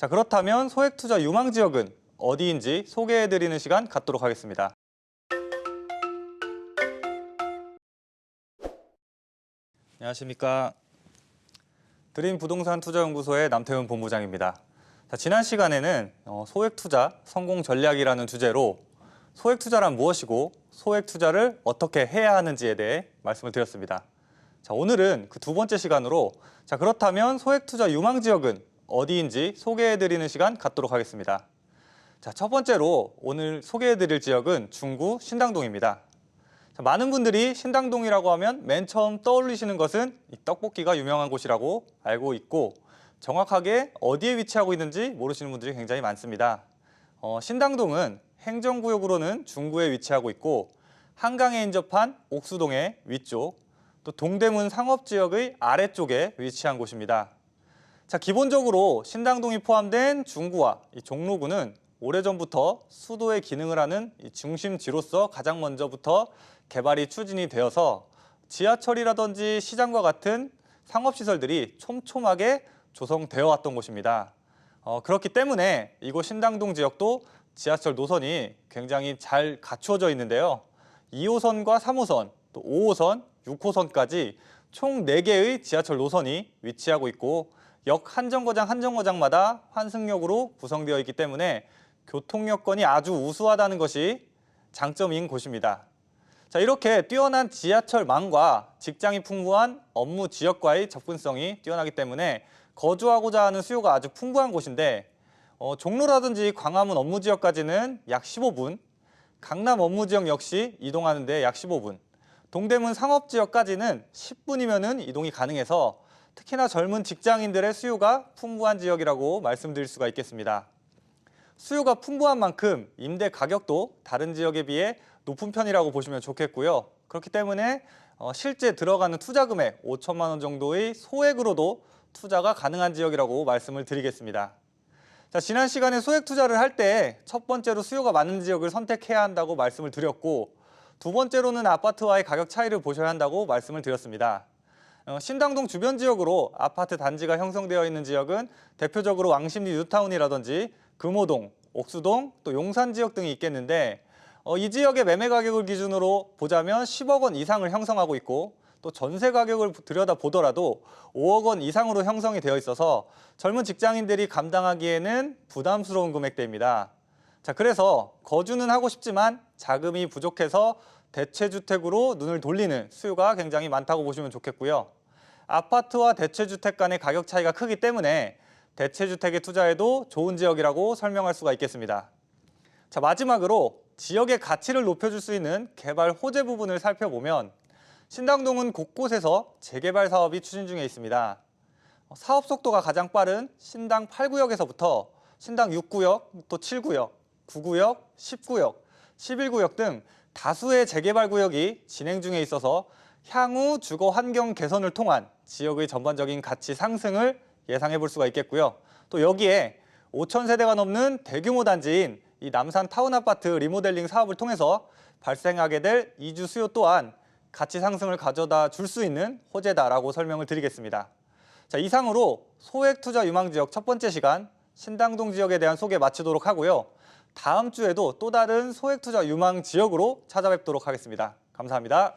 자, 그렇다면 소액 투자 유망 지역은 어디인지 소개해 드리는 시간 갖도록 하겠습니다. 안녕하십니까. 드림 부동산 투자연구소의 남태훈 본부장입니다. 자, 지난 시간에는 어, 소액 투자 성공 전략이라는 주제로 소액 투자란 무엇이고 소액 투자를 어떻게 해야 하는지에 대해 말씀을 드렸습니다. 자, 오늘은 그 두 번째 시간으로 자, 그렇다면 소액 투자 유망 지역은 어디인지 소개해 드리는 시간 갖도록 하겠습니다. 자, 첫 번째로 오늘 소개해 드릴 지역은 중구 신당동입니다. 자, 많은 분들이 신당동이라고 하면 맨 처음 떠올리시는 것은 이 떡볶이가 유명한 곳이라고 알고 있고 정확하게 어디에 위치하고 있는지 모르시는 분들이 굉장히 많습니다. 어, 신당동은 행정구역으로는 중구에 위치하고 있고 한강에 인접한 옥수동의 위쪽, 또 동대문 상업지역의 아래쪽에 위치한 곳입니다. 자, 기본적으로 신당동이 포함된 중구와 이 종로구는 오래전부터 수도의 기능을 하는 이 중심지로서 가장 먼저부터 개발이 추진이 되어서 지하철이라든지 시장과 같은 상업시설들이 촘촘하게 조성되어 왔던 곳입니다. 어, 그렇기 때문에 이곳 신당동 지역도 지하철 노선이 굉장히 잘 갖추어져 있는데요. 2호선과 3호선, 또 5호선, 6호선까지 총 4개의 지하철 노선이 위치하고 있고 역 한정거장 한정거장마다 환승역으로 구성되어 있기 때문에 교통 여건이 아주 우수하다는 것이 장점인 곳입니다. 자, 이렇게 뛰어난 지하철망과 직장이 풍부한 업무 지역과의 접근성이 뛰어나기 때문에 거주하고자 하는 수요가 아주 풍부한 곳인데 어, 종로라든지 광화문 업무 지역까지는 약 15분, 강남 업무 지역 역시 이동하는 데 약 15분, 동대문 상업 지역까지는 10분이면 은 이동이 가능해서 특히나 젊은 직장인들의 수요가 풍부한 지역이라고 말씀드릴 수가 있겠습니다. 수요가 풍부한 만큼 임대 가격도 다른 지역에 비해 높은 편이라고 보시면 좋겠고요. 그렇기 때문에 어, 실제 들어가는 투자 금액 5천만 원 정도의 소액으로도 투자가 가능한 지역이라고 말씀을 드리겠습니다. 자, 지난 시간에 소액 투자를 할 때 첫 번째로 수요가 많은 지역을 선택해야 한다고 말씀을 드렸고 두 번째로는 아파트와의 가격 차이를 보셔야 한다고 말씀을 드렸습니다. 어, 신당동 주변 지역으로 아파트 단지가 형성되어 있는 지역은 대표적으로 왕십리 뉴타운이라든지 금호동, 옥수동, 또 용산 지역 등이 있겠는데 어, 이 지역의 매매 가격을 기준으로 보자면 10억 원 이상을 형성하고 있고 또 전세 가격을 들여다 보더라도 5억 원 이상으로 형성이 되어 있어서 젊은 직장인들이 감당하기에는 부담스러운 금액대입니다. 자, 그래서 거주는 하고 싶지만 자금이 부족해서 대체주택으로 눈을 돌리는 수요가 굉장히 많다고 보시면 좋겠고요. 아파트와 대체주택 간의 가격 차이가 크기 때문에 대체주택에 투자해도 좋은 지역이라고 설명할 수가 있겠습니다. 자, 마지막으로 지역의 가치를 높여줄 수 있는 개발 호재 부분을 살펴보면 신당동은 곳곳에서 재개발 사업이 추진 중에 있습니다. 사업 속도가 가장 빠른 신당 8구역에서부터 신당 6구역, 또 7구역, 9구역, 10구역, 11구역 등 다수의 재개발 구역이 진행 중에 있어서 향후 주거 환경 개선을 통한 지역의 전반적인 가치 상승을 예상해 볼 수가 있겠고요. 또 여기에 5천 세대가 넘는 대규모 단지인 이 남산 타운 아파트 리모델링 사업을 통해서 발생하게 될 이주 수요 또한 가치 상승을 가져다 줄 수 있는 호재다라고 설명을 드리겠습니다. 자, 이상으로 소액 투자 유망 지역 첫 번째 시간 신당동 지역에 대한 소개 마치도록 하고요. 다음 주에도 또 다른 소액 투자 유망 지역으로 찾아뵙도록 하겠습니다. 감사합니다.